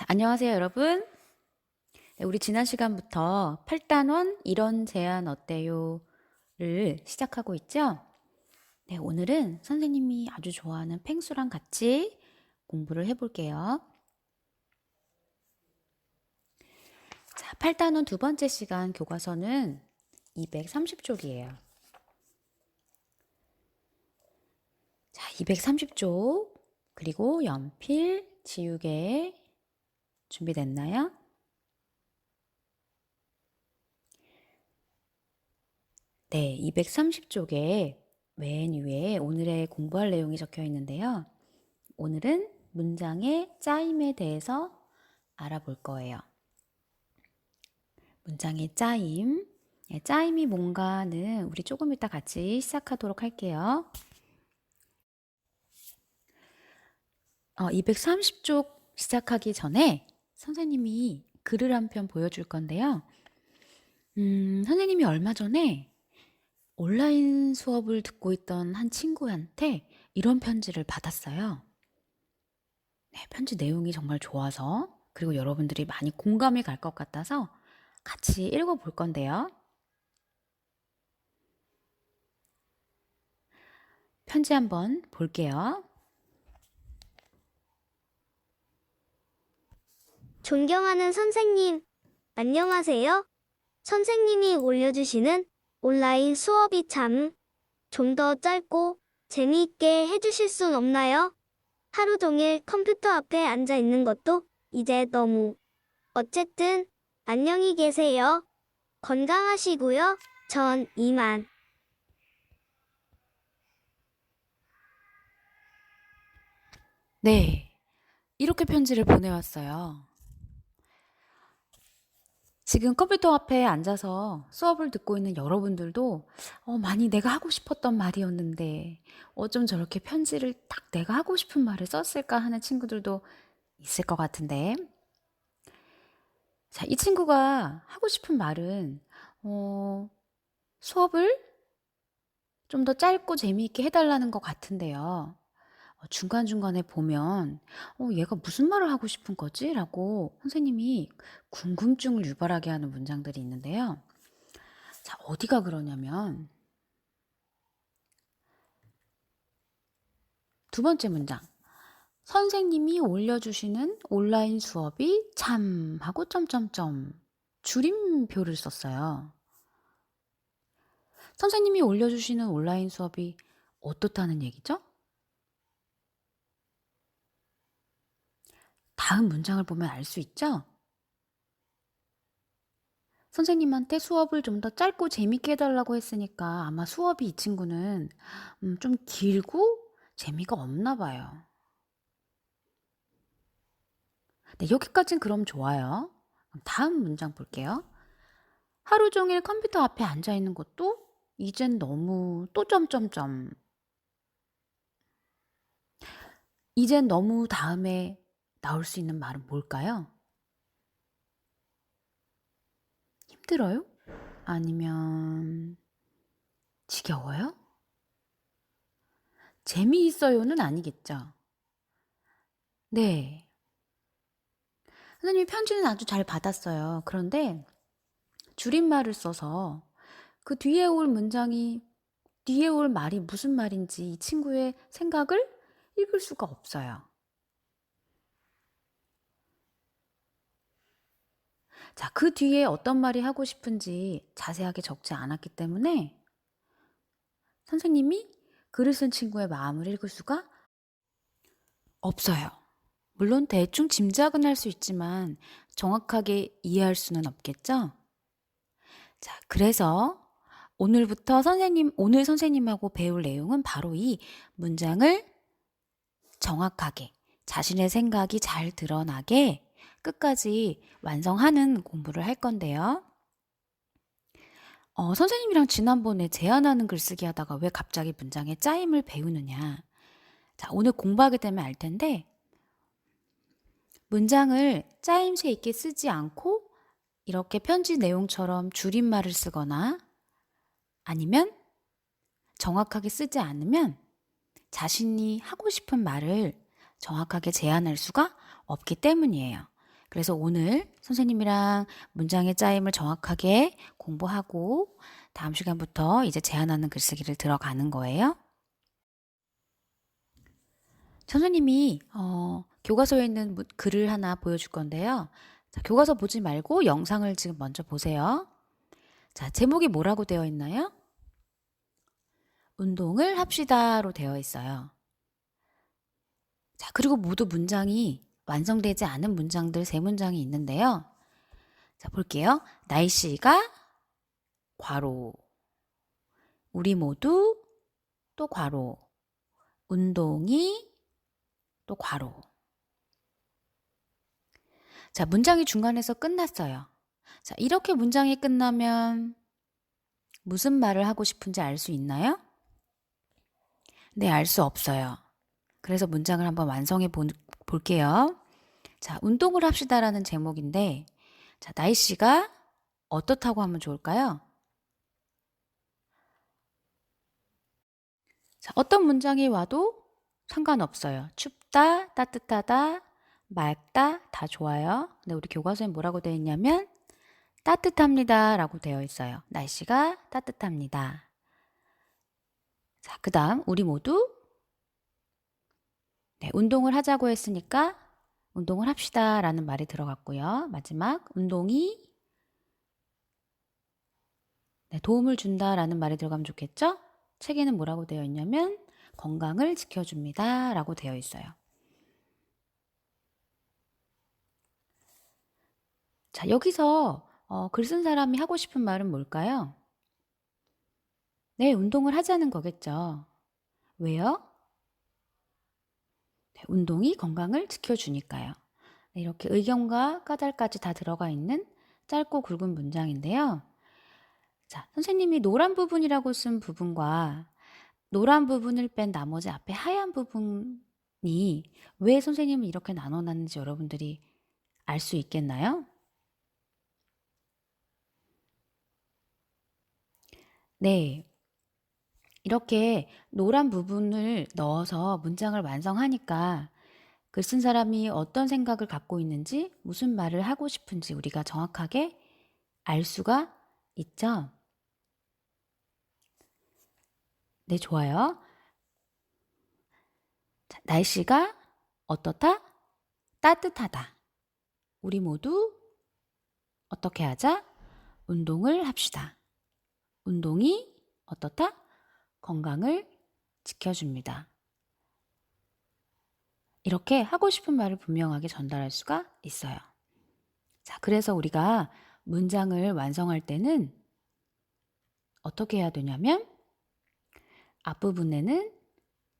자, 안녕하세요, 여러분. 네, 우리 지난 시간부터 8단원 이런 제안 어때요?를 시작하고 있죠? 네, 오늘은 선생님이 아주 좋아하는 펭수랑 같이 공부를 해볼게요. 자, 8단원 두 번째 시간 교과서는 230쪽이에요. 자, 230쪽, 그리고 연필, 지우개 준비됐나요? 네, 230쪽에 맨 위에 오늘의 공부할 내용이 적혀 있는데요. 오늘은 문장의 짜임에 대해서 알아볼 거예요. 문장의 짜임. 네, 짜임이 뭔가는 우리 조금 이따 같이 시작하도록 할게요. 어, 230쪽 시작하기 전에 선생님이 글을 한 편 보여줄 건데요. 음, 선생님이 얼마 전에 온라인 수업을 듣고 있던 한 친구한테 이런 편지를 받았어요. 네, 편지 내용이 정말 좋아서 그리고 여러분들이 많이 공감이 갈 것 같아서 같이 읽어볼 건데요. 편지 한번 볼게요. 존경하는 선생님, 안녕하세요. 선생님이 올려주시는 온라인 수업이 참 좀 더 짧고 재미있게 해주실 순 없나요? 하루 종일 컴퓨터 앞에 앉아 있는 것도 이제 너무. 어쨌든, 안녕히 계세요. 건강하시고요. 전 이만. 네. 이렇게 편지를 보내왔어요. 지금 컴퓨터 앞에 앉아서 수업을 듣고 있는 여러분들도 어, 많이 내가 하고 싶었던 말이었는데 어쩜 저렇게 편지를 딱 내가 하고 싶은 말을 썼을까 하는 친구들도 있을 것 같은데. 자, 이 친구가 하고 싶은 말은 어, 수업을 좀 더 짧고 재미있게 해달라는 것 같은데요. 어, 중간중간에 보면 어, 얘가 무슨 말을 하고 싶은 거지? 라고 선생님이 궁금증을 유발하게 하는 문장들이 있는데요. 자, 어디가 그러냐면 두 번째 문장. 선생님이 올려주시는 온라인 수업이 참 하고 점점점 줄임표를 썼어요. 선생님이 올려주시는 온라인 수업이 어떻다는 얘기죠? 다음 문장을 보면 알 수 있죠? 선생님한테 수업을 좀 더 짧고 재밌게 해달라고 했으니까 아마 수업이 이 친구는 음, 좀 길고 재미가 없나 봐요. 네, 여기까진 그럼 좋아요. 다음 문장 볼게요. 하루 종일 컴퓨터 앞에 앉아 있는 것도 이젠 너무 또 점점점. 이젠 너무 다음에 나올 수 있는 말은 뭘까요? 힘들어요? 아니면 지겨워요? 재미있어요는 아니겠죠? 네. 선생님이 편지는 아주 잘 받았어요. 그런데 줄임말을 써서 그 뒤에 올 문장이 뒤에 올 말이 무슨 말인지 이 친구의 생각을 읽을 수가 없어요. 자, 그 뒤에 어떤 말이 하고 싶은지 자세하게 적지 않았기 때문에 선생님이 글을 쓴 친구의 마음을 읽을 수가 없어요. 물론 대충 짐작은 할 수 있지만 정확하게 이해할 수는 없겠죠? 자, 그래서 오늘부터 선생님, 오늘 선생님하고 배울 내용은 바로 이 문장을 정확하게 자신의 생각이 잘 드러나게 끝까지 완성하는 공부를 할 건데요. 어, 선생님이랑 지난번에 제안하는 글쓰기 하다가 왜 갑자기 문장의 짜임을 배우느냐. 자, 오늘 공부하게 되면 알 텐데, 문장을 짜임새 있게 쓰지 않고 이렇게 편지 내용처럼 줄임말을 쓰거나 아니면 정확하게 쓰지 않으면 자신이 하고 싶은 말을 정확하게 제안할 수가 없기 때문이에요. 그래서 오늘 선생님이랑 문장의 짜임을 정확하게 공부하고 다음 시간부터 이제 제안하는 글쓰기를 들어가는 거예요. 선생님이 어, 교과서에 있는 무- 글을 하나 보여줄 건데요. 자, 교과서 보지 말고 영상을 지금 먼저 보세요. 자, 제목이 뭐라고 되어 있나요? 운동을 합시다로 되어 있어요. 자, 그리고 모두 문장이 완성되지 않은 문장들 세 문장이 있는데요. 자, 볼게요. 날씨가 괄호. 우리 모두 또 괄호. 운동이 또 괄호. 자, 문장이 중간에서 끝났어요. 자, 이렇게 문장이 끝나면 무슨 말을 하고 싶은지 알 수 있나요? 네, 알 수 없어요. 그래서 문장을 한번 완성해 보, 볼게요. 자, 운동을 합시다라는 제목인데, 자, 날씨가 어떻다고 하면 좋을까요? 자, 어떤 문장이 와도 상관없어요. 춥다, 따뜻하다, 맑다, 다 좋아요. 근데 우리 교과서에 뭐라고 되어 있냐면, 따뜻합니다 라고 되어 있어요. 날씨가 따뜻합니다. 자, 그 다음, 우리 모두 네, 운동을 하자고 했으니까 운동을 합시다 라는 말이 들어갔고요. 마지막, 운동이 네, 도움을 준다 라는 말이 들어가면 좋겠죠? 책에는 뭐라고 되어 있냐면 건강을 지켜줍니다 라고 되어 있어요. 자, 여기서 어, 글 쓴 사람이 하고 싶은 말은 뭘까요? 네, 운동을 하자는 거겠죠. 왜요? 네, 운동이 건강을 지켜주니까요. 네, 이렇게 의견과 까닭까지 다 들어가 있는 짧고 굵은 문장인데요. 자, 선생님이 노란 부분이라고 쓴 부분과 노란 부분을 뺀 나머지 앞에 하얀 부분이 왜 선생님은 이렇게 나눠놨는지 여러분들이 알 수 있겠나요? 네. 이렇게 노란 부분을 넣어서 문장을 완성하니까 글 쓴 사람이 어떤 생각을 갖고 있는지 무슨 말을 하고 싶은지 우리가 정확하게 알 수가 있죠. 네, 좋아요. 자, 날씨가 어떻다? 따뜻하다. 우리 모두 어떻게 하자? 운동을 합시다. 운동이 어떻다? 건강을 지켜줍니다. 이렇게 하고 싶은 말을 분명하게 전달할 수가 있어요. 자, 그래서 우리가 문장을 완성할 때는 어떻게 해야 되냐면 앞부분에는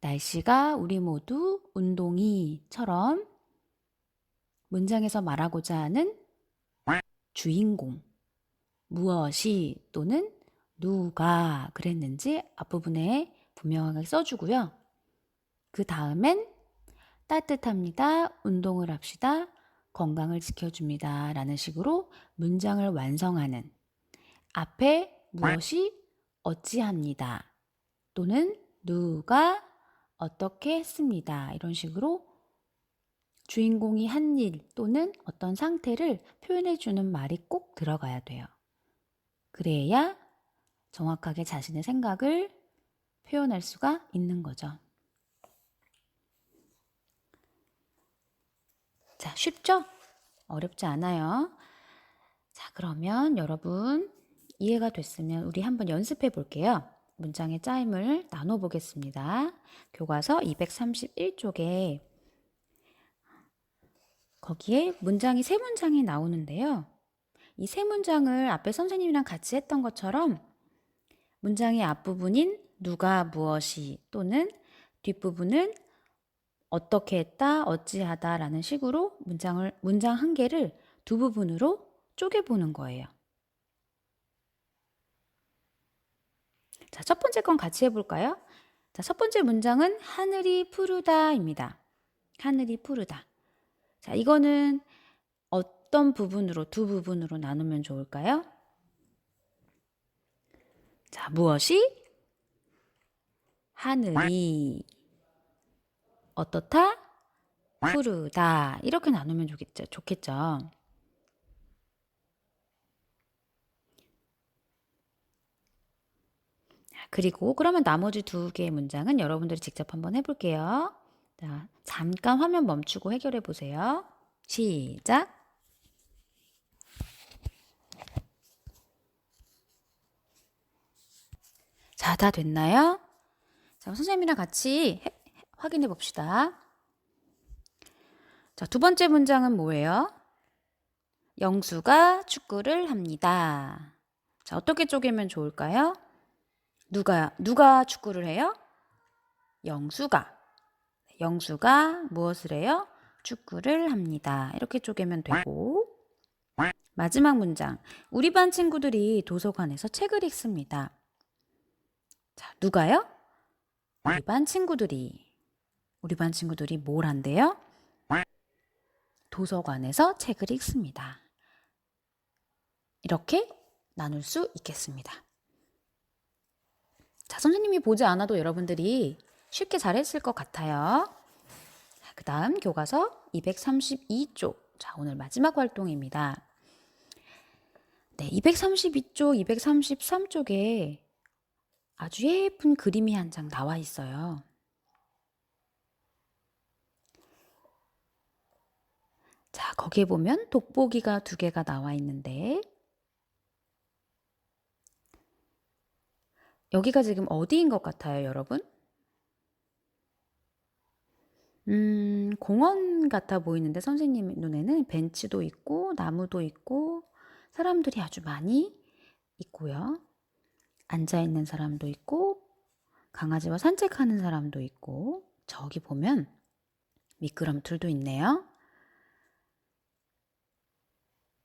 날씨가 우리 모두 운동이처럼 문장에서 말하고자 하는 주인공 무엇이 또는 누가 그랬는지 앞부분에 분명하게 써주고요. 그 다음엔 따뜻합니다. 운동을 합시다. 건강을 지켜줍니다. 라는 식으로 문장을 완성하는 앞에 무엇이 어찌합니다. 또는 누가 어떻게 했습니다. 이런 식으로 주인공이 한 일 또는 어떤 상태를 표현해 주는 말이 꼭 들어가야 돼요. 그래야 정확하게 자신의 생각을 표현할 수가 있는 거죠. 자, 쉽죠? 어렵지 않아요. 자, 그러면 여러분 이해가 됐으면 우리 한번 연습해 볼게요. 문장의 짜임을 나눠 보겠습니다. 교과서 231쪽에 거기에 문장이 세 문장이 나오는데요. 이 세 문장을 앞에 선생님이랑 같이 했던 것처럼 문장의 앞부분인 누가 무엇이 또는 뒷부분은 어떻게 했다, 어찌하다 라는 식으로 문장을, 문장 한 개를 두 부분으로 쪼개보는 거예요. 자, 첫 번째 건 같이 해볼까요? 자, 첫 번째 문장은 하늘이 푸르다입니다. 하늘이 푸르다. 자, 이거는 어떤 부분으로, 두 부분으로 나누면 좋을까요? 자, 무엇이? 하늘이 어떻다? 푸르다. 이렇게 나누면 좋겠죠. 좋겠죠. 그리고 그러면 나머지 두 개의 문장은 여러분들이 직접 한번 해볼게요. 자, 잠깐 화면 멈추고 해결해 보세요. 시작. 자, 다 됐나요? 자, 선생님이랑 같이 해- 확인해 봅시다. 자, 두 번째 문장은 뭐예요? 영수가 축구를 합니다. 자, 어떻게 쪼개면 좋을까요? 누가, 누가 축구를 해요? 영수가. 영수가 무엇을 해요? 축구를 합니다. 이렇게 쪼개면 되고. 마지막 문장. 우리 반 친구들이 도서관에서 책을 읽습니다. 자, 누가요? 우리 반 친구들이. 우리 반 친구들이 뭘 한대요? 도서관에서 책을 읽습니다. 이렇게 나눌 수 있겠습니다. 자, 선생님이 보지 않아도 여러분들이 쉽게 잘했을 것 같아요. 그 다음 교과서 232쪽. 자, 오늘 마지막 활동입니다. 네, 232쪽, 233쪽에 아주 예쁜 그림이 한 장 나와 있어요. 자, 거기에 보면 돋보기가 두 개가 나와 있는데, 여기가 지금 어디인 것 같아요, 여러분? 음, 공원 같아 보이는데 선생님 눈에는 벤치도 있고, 나무도 있고, 사람들이 아주 많이 있고요. 앉아 있는 사람도 있고, 강아지와 산책하는 사람도 있고, 저기 보면 미끄럼틀도 있네요.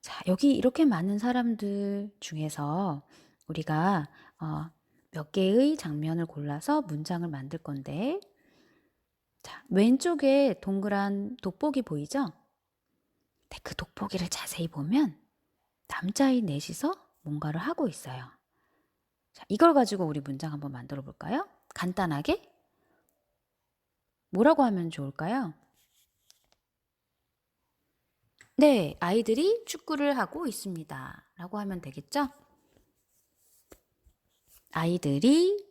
자, 여기 이렇게 많은 사람들 중에서 우리가 어, 몇 개의 장면을 골라서 문장을 만들 건데, 자, 왼쪽에 동그란 돋보기 보이죠? 네, 그 돋보기를 자세히 보면 남자의 넷이서 뭔가를 하고 있어요. 자, 이걸 가지고 우리 문장 한번 만들어 볼까요? 간단하게? 뭐라고 하면 좋을까요? 네, 아이들이 축구를 하고 있습니다. 라고 하면 되겠죠? 아이들이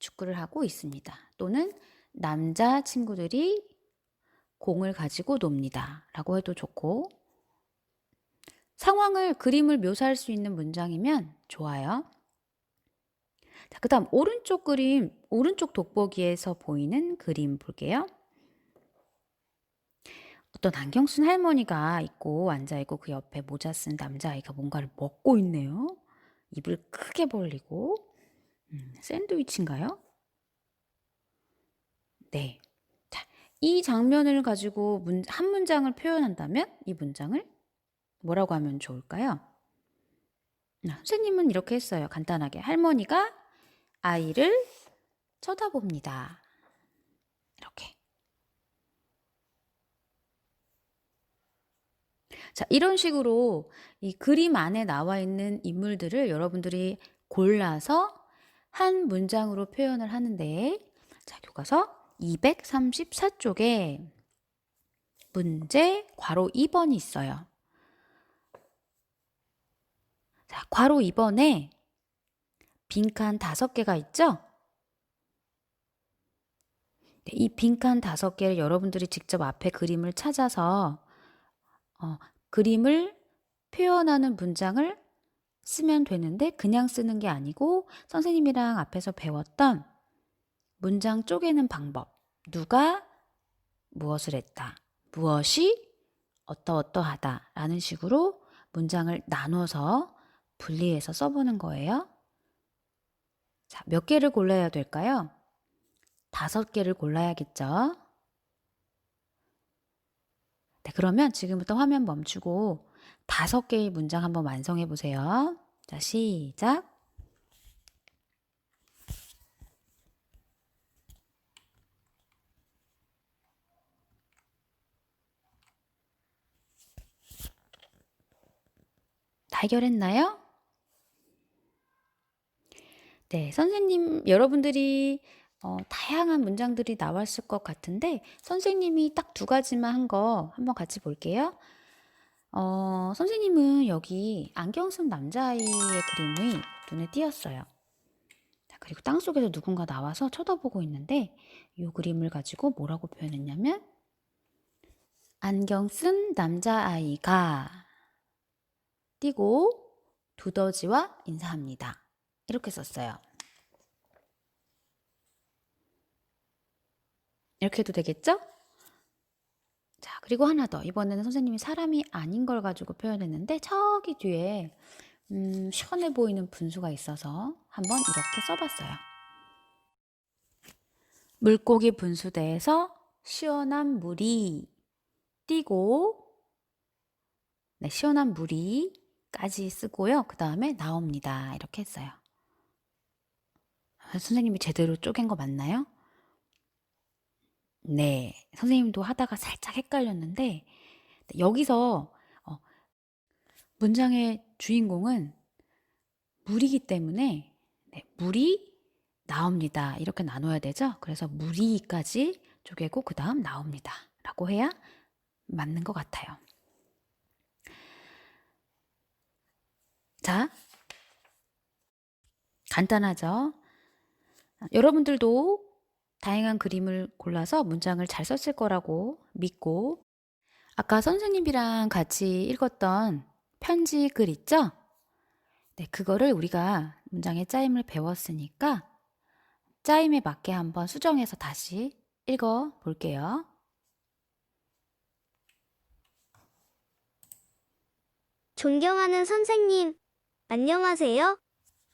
축구를 하고 있습니다. 또는 남자 친구들이 공을 가지고 놉니다. 라고 해도 좋고, 상황을 그림을 묘사할 수 있는 문장이면 좋아요. 자, 그 다음 오른쪽 그림, 오른쪽 돋보기에서 보이는 그림 볼게요. 어떤 안경 쓴 할머니가 있고 앉아있고 그 옆에 모자 쓴 남자아이가 뭔가를 먹고 있네요. 입을 크게 벌리고. 음, 샌드위치인가요? 네. 자, 이 장면을 가지고 문, 한 문장을 표현한다면 이 문장을 뭐라고 하면 좋을까요? 아, 선생님은 이렇게 했어요. 간단하게. 할머니가 아이를 쳐다봅니다. 이렇게. 자, 이런 식으로 이 그림 안에 나와 있는 인물들을 여러분들이 골라서 한 문장으로 표현을 하는데, 자, 교과서 234쪽에 문제 괄호 2번이 있어요. 자, 괄호 2번에 빈칸 다섯 개가 있죠? 네, 이 빈칸 다섯 개를 여러분들이 직접 앞에 그림을 찾아서 어, 그림을 표현하는 문장을 쓰면 되는데 그냥 쓰는 게 아니고 선생님이랑 앞에서 배웠던 문장 쪼개는 방법. 누가 무엇을 했다. 무엇이 어떠어떠하다. 라는 식으로 문장을 나눠서 분리해서 써보는 거예요. 자, 몇 개를 골라야 될까요? 다섯 개를 골라야겠죠? 네, 그러면 지금부터 화면 멈추고 다섯 개의 문장 한번 완성해 보세요. 자, 시작. 다 해결했나요? 네, 선생님, 여러분들이 어, 다양한 문장들이 나왔을 것 같은데 선생님이 딱두 가지만 한 거 한번 같이 볼게요. 어, 선생님은 여기 안경 쓴 남자아이의 그림이 눈에 띄었어요. 자, 그리고 땅 속에서 누군가 나와서 쳐다보고 있는데 이 그림을 가지고 뭐라고 표현했냐면 안경 쓴 남자아이가 띄고 두더지와 인사합니다. 이렇게 썼어요. 이렇게 해도 되겠죠? 자, 그리고 하나 더. 이번에는 선생님이 사람이 아닌 걸 가지고 표현했는데 저기 뒤에 음, 시원해 보이는 분수가 있어서 한번 이렇게 써봤어요. 물고기 분수대에서 시원한 물이 띄고 네, 시원한 물이까지 쓰고요. 그 다음에 나옵니다. 이렇게 했어요. 아, 선생님이 제대로 쪼갠 거 맞나요? 네, 선생님도 하다가 살짝 헷갈렸는데 여기서 어, 문장의 주인공은 물이기 때문에 네, 물이 나옵니다. 이렇게 나눠야 되죠. 그래서 물이까지 쪼개고 그 다음 나옵니다. 라고 해야 맞는 것 같아요. 자, 간단하죠? 여러분들도 다양한 그림을 골라서 문장을 잘 썼을 거라고 믿고 아까 선생님이랑 같이 읽었던 편지 글 있죠? 네, 그거를 우리가 문장의 짜임을 배웠으니까 짜임에 맞게 한번 수정해서 다시 읽어 볼게요. 존경하는 선생님, 안녕하세요.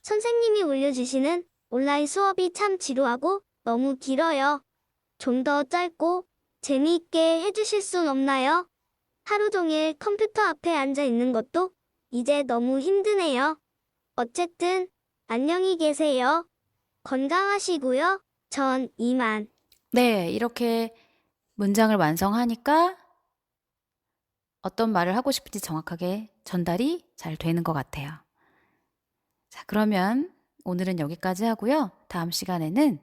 선생님이 올려주시는 온라인 수업이 참 지루하고 너무 길어요. 좀 더 짧고 재미있게 해주실 순 없나요? 하루 종일 컴퓨터 앞에 앉아 있는 것도 이제 너무 힘드네요. 어쨌든 안녕히 계세요. 건강하시고요. 전 이만. 네, 이렇게 문장을 완성하니까 어떤 말을 하고 싶은지 정확하게 전달이 잘 되는 것 같아요. 자, 그러면 오늘은 여기까지 하고요. 다음 시간에는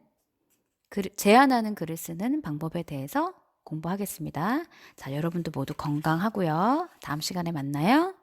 글, 제안하는 글을 쓰는 방법에 대해서 공부하겠습니다. 자, 여러분도 모두 건강하고요. 다음 시간에 만나요.